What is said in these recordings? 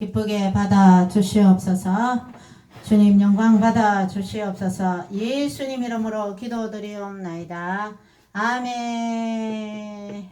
기쁘게 받아 주시옵소서. 주님 영광 받아 주시옵소서. 예수님 이름으로 기도드리옵나이다. 아멘.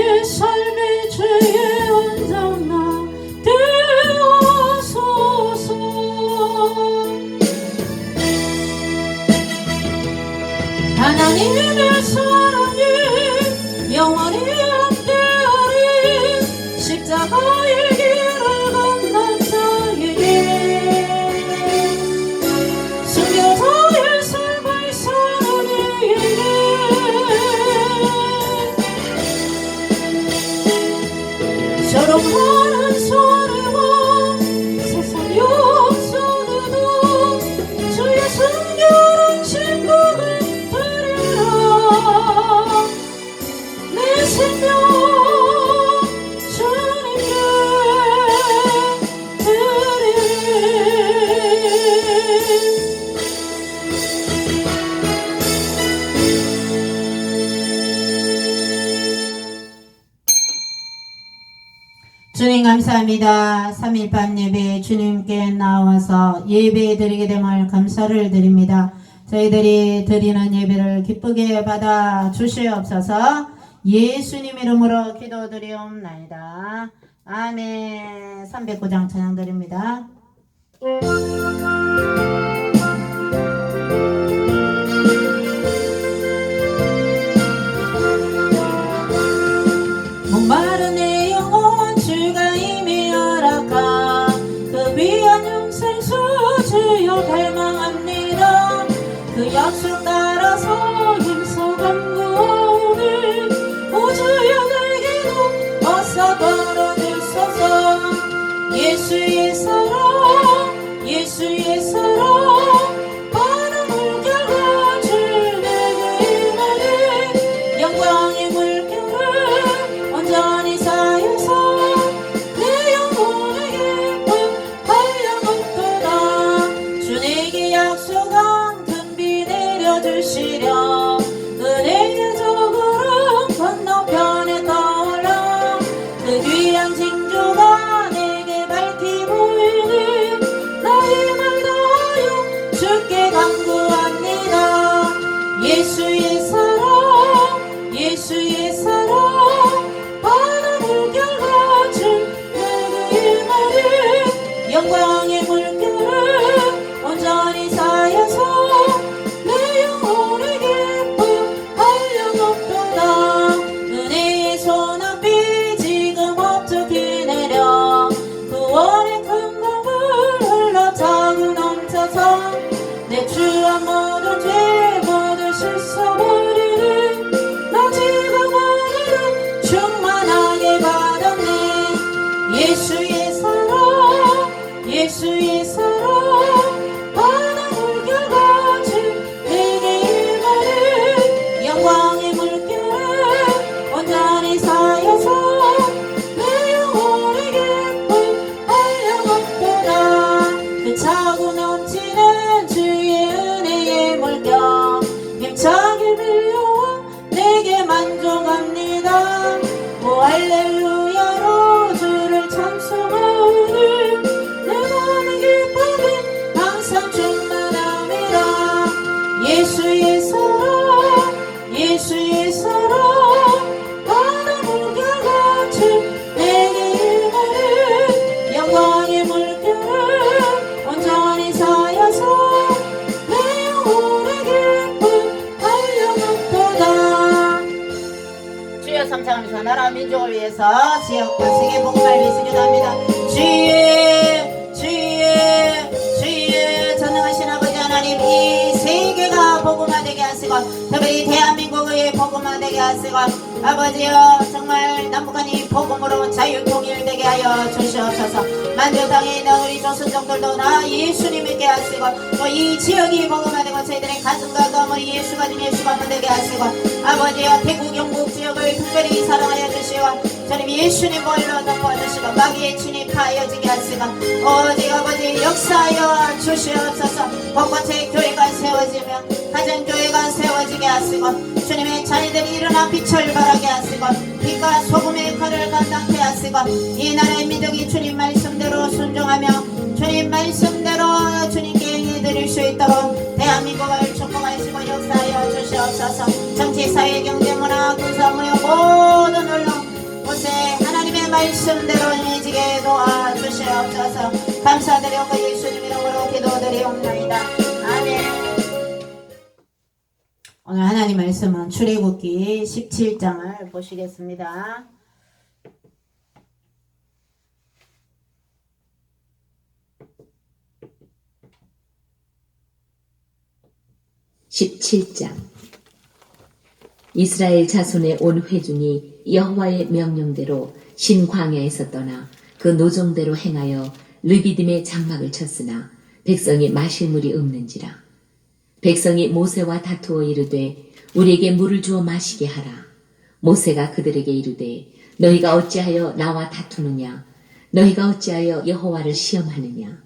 Israel. 감사합니다. 3일 밤 예배 주님께 나와서 예배 드리게 됨을 감사를 드립니다. 저희들이 드리는 예배를 기쁘게 받아 주시옵소서 예수님 이름으로 기도드리옵나이다. 아멘 309장 찬양드립니다. Хочу та розвод. 이 지역이 복음화 되고 저희들의 가슴과 검을 예수가 주 예수가 되게 하시고 아버지여 태국 영국 지역을 특별히 사랑하여 주시고 주님 예수님 보일로 덮어주시고 마귀의 진입하여지게 하시고 오직 역사하여 주시옵소서. 곳곳에 교회가 세워지며 가정교회가 세워지게 하시고 주님의 자녀들이 일어나 빛을 발하게 하시고 빛과 소금의 칼을 감당케 하시고 이 나라의 민족이 주님 말씀대로 순종하며 주님 말씀대로 주님께 행해드릴 수 있도록 대한민국을 축복하시고 역사하여 주시옵소서. 정치, 사회, 경제, 문화, 군사, 무역 모든 언론 곳에 하나님의 말씀대로 행해지게 도와주시옵소서 감사드리고 예수님 이름으로 기도드리옵나이다. 아멘. 오늘 하나님 말씀은 출애굽기 17장을 보시겠습니다. (17장) 이스라엘 자손의 온 회중이 여호와의 명령대로 신광야에서 떠나 그 노정대로 행하여 르비딤의 장막을 쳤으나 백성이 마실 물이 없는지라. 백성이 모세와 다투어 이르되 우리에게 물을 주어 마시게 하라. 모세가 그들에게 이르되 너희가 어찌하여 나와 다투느냐? 너희가 어찌하여 여호와를 시험하느냐?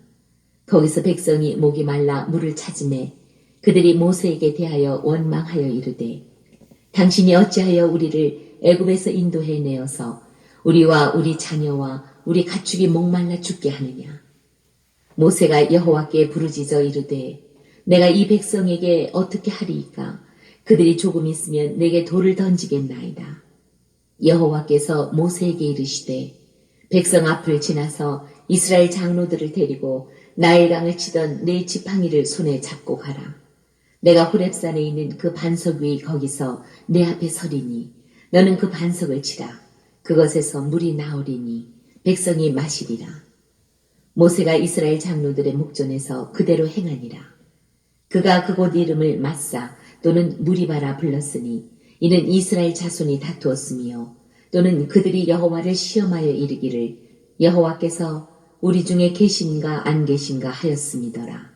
거기서 백성이 목이 말라 물을 찾음에 그들이 모세에게 대하여 원망하여 이르되 당신이 어찌하여 우리를 애굽에서 인도해 내어서 우리와 우리 자녀와 우리 가축이 목말라 죽게 하느냐? 모세가 여호와께 부르짖어 이르되 내가 이 백성에게 어떻게 하리이까? 그들이 조금 있으면 내게 돌을 던지겠나이다. 여호와께서 모세에게 이르시되 백성 앞을 지나서 이스라엘 장로들을 데리고 나일강을 치던 내 지팡이를 손에 잡고 가라 내가 호렙산에 있는 그 반석 위 거기서 내 앞에 서리니 너는 그 반석을 치라. 그것에서 물이 나오리니 백성이 마시리라. 모세가 이스라엘 장로들의 목전에서 그대로 행하니라. 그가 그곳 이름을 마사 또는 무리바라 불렀으니 이는 이스라엘 자손이 다투었으며 또는 그들이 여호와를 시험하여 이르기를 여호와께서 우리 중에 계신가 안 계신가 하였음이더라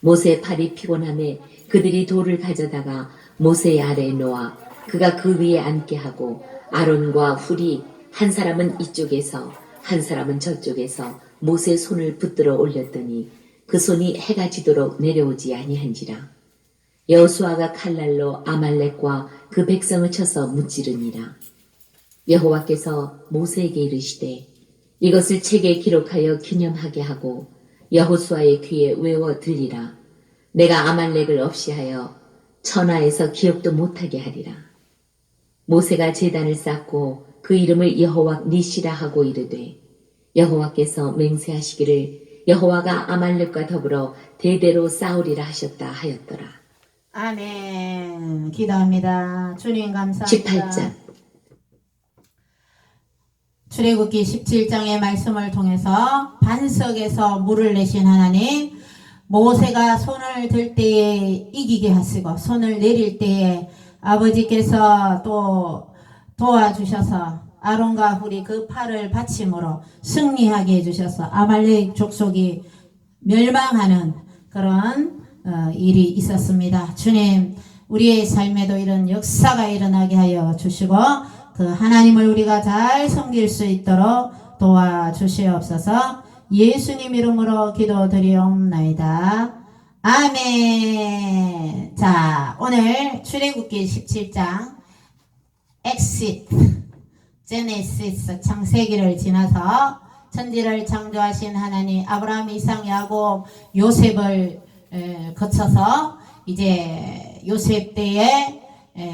모세 팔이 피곤함에 그들이 돌을 가져다가 모세의 아래에 놓아 그가 그 위에 앉게 하고 아론과 훌이 한 사람은 이쪽에서 한 사람은 저쪽에서 모세 손을 붙들어 올렸더니 그 손이 해가 지도록 내려오지 아니한지라. 여호수아가 칼날로 아말렉과 그 백성을 쳐서 무찌르니라. 여호와께서 모세에게 이르시되 이것을 책에 기록하여 기념하게 하고 여호수아의 귀에 외워 들리라. 내가 아말렉을 없이 하여 천하에서 기억도 못하게 하리라. 모세가 제단을 쌓고 그 이름을 여호와 니시라 하고 이르되 여호와께서 맹세하시기를 여호와가 아말렉과 더불어 대대로 싸우리라 하셨다 하였더라. 아멘 기도합니다. 주님 감사합니다. 18장 출애굽기 17장의 말씀을 통해서 반석에서 물을 내신 하나님 모세가 손을 들 때에 이기게 하시고 손을 내릴 때에 아버지께서 또 도와주셔서 아론과 훌이 그 팔을 받침으로 승리하게 해주셔서 아말렉 족속이 멸망하는 그런 어, 일이 있었습니다. 주님 우리의 삶에도 이런 역사가 일어나게 하여 주시고 그 하나님을 우리가 잘 섬길 수 있도록 도와주시옵소서 예수님 이름으로 기도드리옵나이다. 아멘. 자, 오늘 출애굽기 17장 엑시트 제네시스 창세기를 지나서 천지를 창조하신 하나님 아브라함, 이상, 야곱, 요셉을 에, 거쳐서 이제 요셉 때에 에,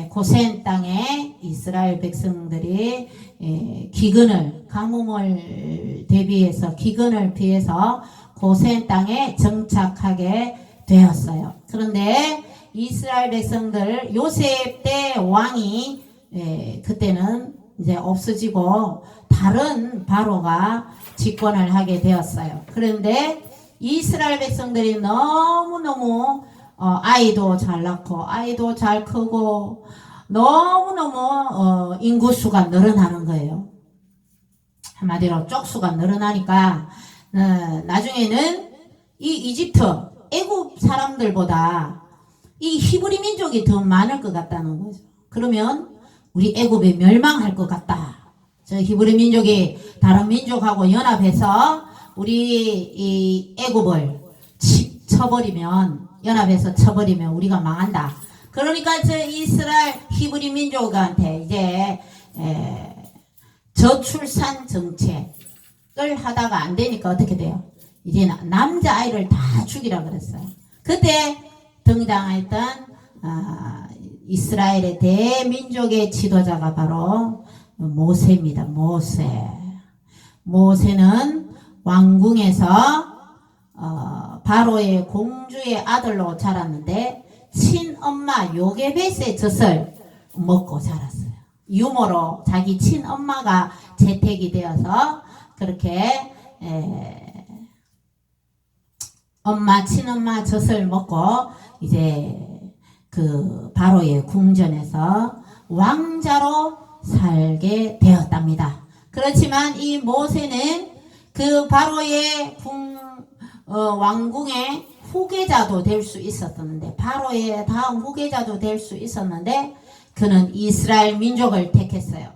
고센 땅에 이스라엘 백성들이 에, 기근을 가뭄을 대비해서 기근을 피해서 고센 땅에 정착하게 되었어요. 그런데 이스라엘 백성들 요셉 때 왕이 에, 그때는 이제 없어지고 다른 바로가 집권을 하게 되었어요. 그런데 이스라엘 백성들이 너무너무 어, 아이도 잘 낳고 아이도 잘 크고 너무너무 어, 인구수가 늘어나는 거예요. 한마디로 쪽수가 늘어나니까 어, 나중에는 이 이집트 애굽 사람들보다 이 히브리 민족이 더 많을 것 같다는 거죠. 그러면 우리 애굽이 멸망할 것 같다. 저 히브리 민족이 다른 민족하고 연합해서 우리 이 애굽을 치- 쳐버리면 연합해서 쳐버리면 우리가 망한다. 그러니까 저 이스라엘 히브리 민족한테 이제 에, 저출산 정책을 하다가 안 되니까 어떻게 돼요? 이제 남자 아이를 다 죽이라 그랬어요. 그때 등장했던 아, 이스라엘의 대민족의 지도자가 바로 모세입니다. 모세. 모세는 왕궁에서 어, 바로의 공주의 아들로 자랐는데 친엄마 요게벳의 젖을 먹고 자랐어요. 유모로 자기 친엄마가 재택이 되어서 그렇게 에, 엄마 친엄마 젖을 먹고 이제 그 바로의 궁전에서 왕자로 살게 되었답니다. 그렇지만 이 모세는 그 바로의 궁 어, 왕궁의 후계자도 될 수 있었는데 바로의 다음 후계자도 될 수 있었는데 그는 이스라엘 민족을 택했어요.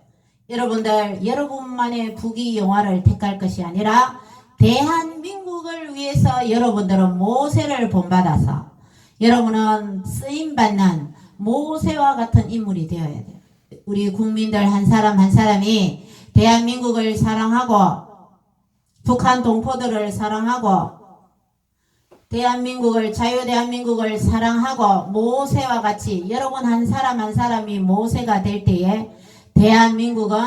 여러분들 여러분만의 부귀 영화를 택할 것이 아니라 대한민국을 위해서 여러분들은 모세를 본받아서 여러분은 쓰임 받는 모세와 같은 인물이 되어야 돼요. 우리 국민들 한 사람 한 사람이 대한민국을 사랑하고 북한 동포들을 사랑하고 대한민국을 자유 대한민국을 사랑하고 모세와 같이 여러분 한 사람 한 사람이 모세가 될 때에 대한민국은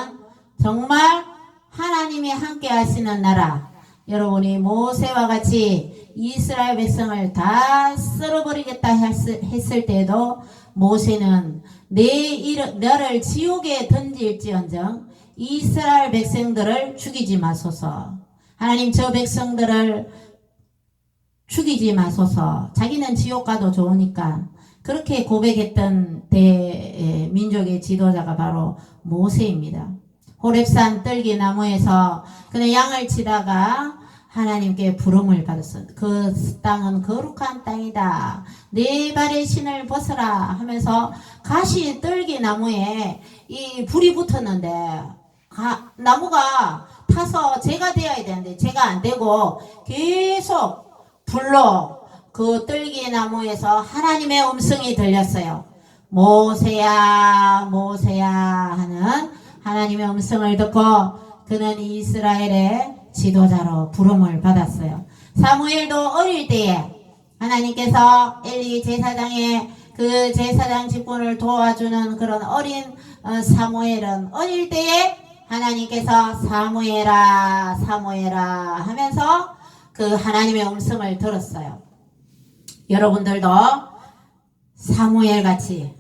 정말 하나님이 함께 하시는 나라. 여러분이 모세와 같이 이스라엘 백성을 다 쓸어버리겠다 했을, 때도 모세는 내 일, 너를 지옥에 던질지언정 이스라엘 백성들을 죽이지 마소서. 하나님 저 백성들을 죽이지 마소서. 자기는 지옥 가도 좋으니까. 그렇게 고백했던 대민족의 지도자가 바로 모세입니다. 호랩산 뜰기 나무에서 그는 양을 치다가 하나님께 부름을 받았어. 그 땅은 거룩한 땅이다. 네 발의 신을 벗어라 하면서 가시 뜰기 나무에 이 불이 붙었는데 가- 나무가 타서 제가 되어야 되는데 제가 안 되고 계속 불로 그 뜰기 나무에서 하나님의 음성이 들렸어요. 모세야, 모세야 하는 하나님의 음성을 듣고 그는 이스라엘의 지도자로 부름을 받았어요. 사무엘도 어릴 때에 하나님께서 엘리 제사장의 그 제사장 직분을 도와주는 그런 어린 어, 사무엘은 어릴 때에 하나님께서 사무엘아 사무엘아 하면서 그 하나님의 음성을 들었어요. 여러분들도 사무엘 같이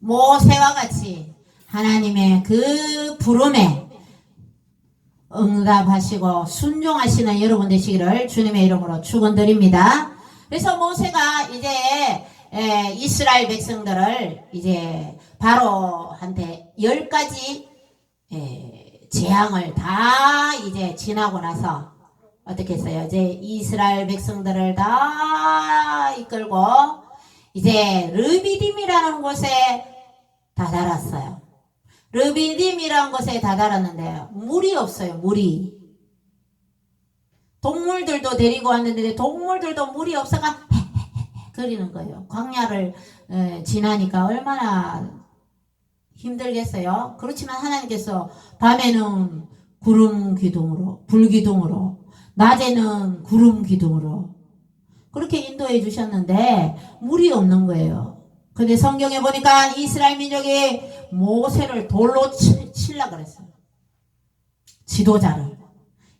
모세와 같이 하나님의 그 부름에 응답하시고 순종하시는 여러분 되시기를 주님의 이름으로 축원드립니다. 그래서 모세가 이제 에, 이스라엘 백성들을 이제 바로한테 열 가지 에, 재앙을 다 이제 지나고 나서 어떻게 했어요? 이제 이스라엘 백성들을 다 이끌고 이제 르비딤이라는 곳에 다다랐어요. 르비딤이라는 곳에 다다랐는데 물이 없어요. 물이. 동물들도 데리고 왔는데 동물들도 물이 없어가 거리는 거예요. 광야를 에, 지나니까 얼마나 힘들겠어요. 그렇지만 하나님께서 밤에는 구름 기둥으로 불 기둥으로 낮에는 구름 기둥으로 그렇게 인도해 주셨는데 물이 없는 거예요. 근데 성경에 보니까 이스라엘 민족이 모세를 돌로 치, 칠라 그랬어요. 지도자를.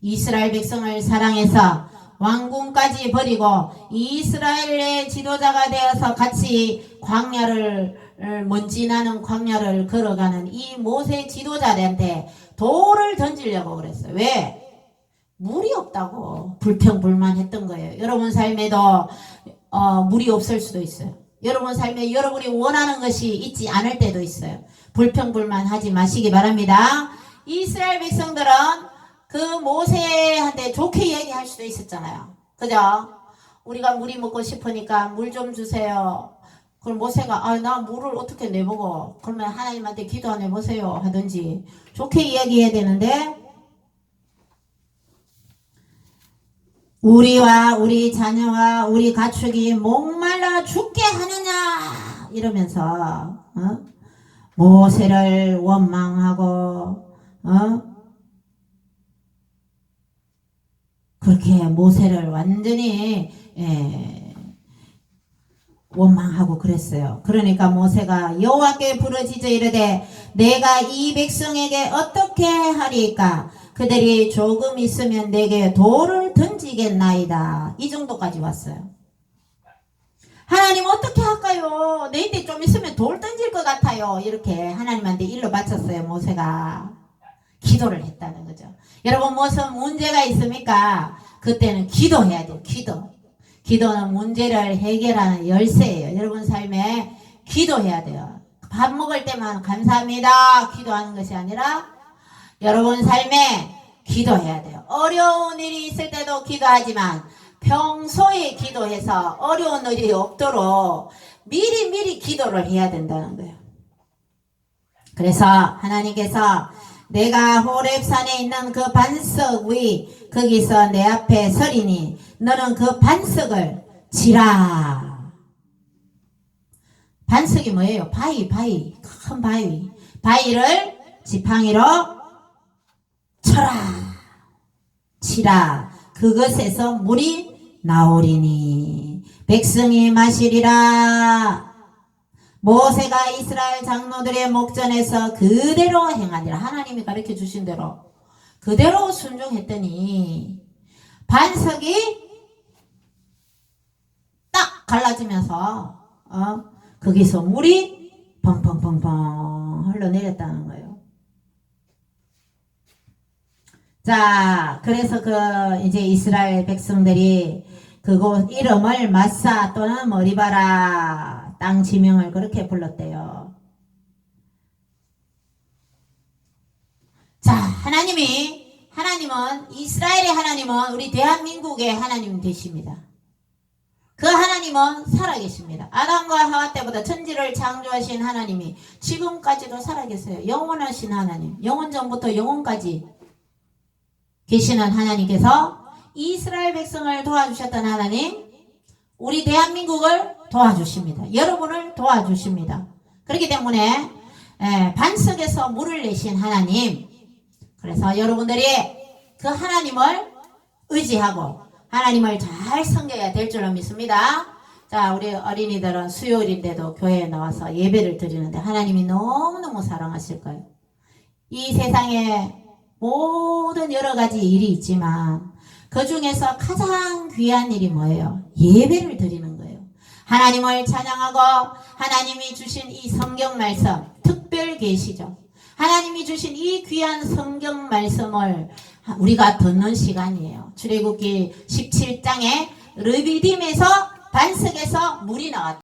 이스라엘 백성을 사랑해서 왕궁까지 버리고 이스라엘의 지도자가 되어서 같이 광야를 먼지 나는 광야를 걸어가는 이 모세 지도자한테 돌을 던지려고 그랬어요. 왜? 물이 없다고 불평불만했던 거예요. 여러분 삶에도 어, 물이 없을 수도 있어요. 여러분 삶에 여러분이 원하는 것이 있지 않을 때도 있어요. 불평불만하지 마시기 바랍니다. 이스라엘 백성들은 그 모세한테 좋게 얘기할 수도 있었잖아요. 그죠? 우리가 물이 먹고 싶으니까 물 좀 주세요. 그럼 모세가 아 나 물을 어떻게 내보고 그러면 하나님한테 기도 안 해보세요 하든지 좋게 이야기해야 되는데 우리와 우리 자녀와 우리 가축이 목말라 죽게 하느냐 이러면서 어? 모세를 원망하고 어? 그렇게 모세를 완전히 예, 원망하고 그랬어요. 그러니까 모세가 여호와께 부르짖어 이르되 내가 이 백성에게 어떻게 하리까 그들이 조금 있으면 내게 돌을 던지겠나이다. 이 정도까지 왔어요. 하나님 어떻게 할까요? 내일 좀 있으면 돌 던질 것 같아요. 이렇게 하나님한테 일로 바쳤어요. 모세가 기도를 했다는 거죠. 여러분 무슨 문제가 있습니까? 그때는 기도해야 돼요. 기도. 기도는 문제를 해결하는 열쇠예요. 여러분 삶에 기도해야 돼요. 밥 먹을 때만 감사합니다. 기도하는 것이 아니라 여러분 삶에 기도해야 돼요. 어려운 일이 있을 때도 기도하지만 평소에 기도해서 어려운 일이 없도록 미리 미리 기도를 해야 된다는 거예요. 그래서 하나님께서 내가 호렙산에 있는 그 반석 위 거기서 내 앞에 서리니 너는 그 반석을 지라. 반석이 뭐예요? 바위, 바위, 큰 바위. 바위를 지팡이로 쳐라. 치라. 그것에서 물이 나오리니 백성이 마시리라. 모세가 이스라엘 장로들의 목전에서 그대로 행하니라. 하나님이 가르쳐 주신 대로 그대로 순종했더니 반석이 딱 갈라지면서 어, 거기서 물이 펑펑펑펑 흘러내렸다는 거예요. 자, 그래서 그 이제 이스라엘 백성들이 그곳 이름을 마사 또는 머리바라 땅 지명을 그렇게 불렀대요. 자, 하나님이 하나님은 이스라엘의 하나님은 우리 대한민국의 하나님 되십니다. 그 하나님은 살아계십니다. 아담과 하와 때보다 천지를 창조하신 하나님이 지금까지도 살아계세요. 영원하신 하나님, 영원 전부터 영원까지 계시는 하나님께서 이스라엘 백성을 도와주셨던 하나님, 우리 대한민국을 도와주십니다. 여러분을 도와주십니다. 그렇기 때문에 에, 반석에서 물을 내신 하나님, 그래서 여러분들이 그 하나님을 의지하고 하나님을 잘 섬겨야 될 줄로 믿습니다. 자, 우리 어린이들은 수요일인데도 교회에 나와서 예배를 드리는데 하나님이 너무너무 사랑하실 거예요. 이 세상에 모든 여러 가지 일이 있지만 그 중에서 가장 귀한 일이 뭐예요? 예배를 드리는 거예요. 하나님을 찬양하고 하나님이 주신 이 성경 말씀 특별 계시죠. 하나님이 주신 이 귀한 성경 말씀을 우리가 듣는 시간이에요. 출애굽기 17장에 르비딤에서 반석에서 물이 나왔다.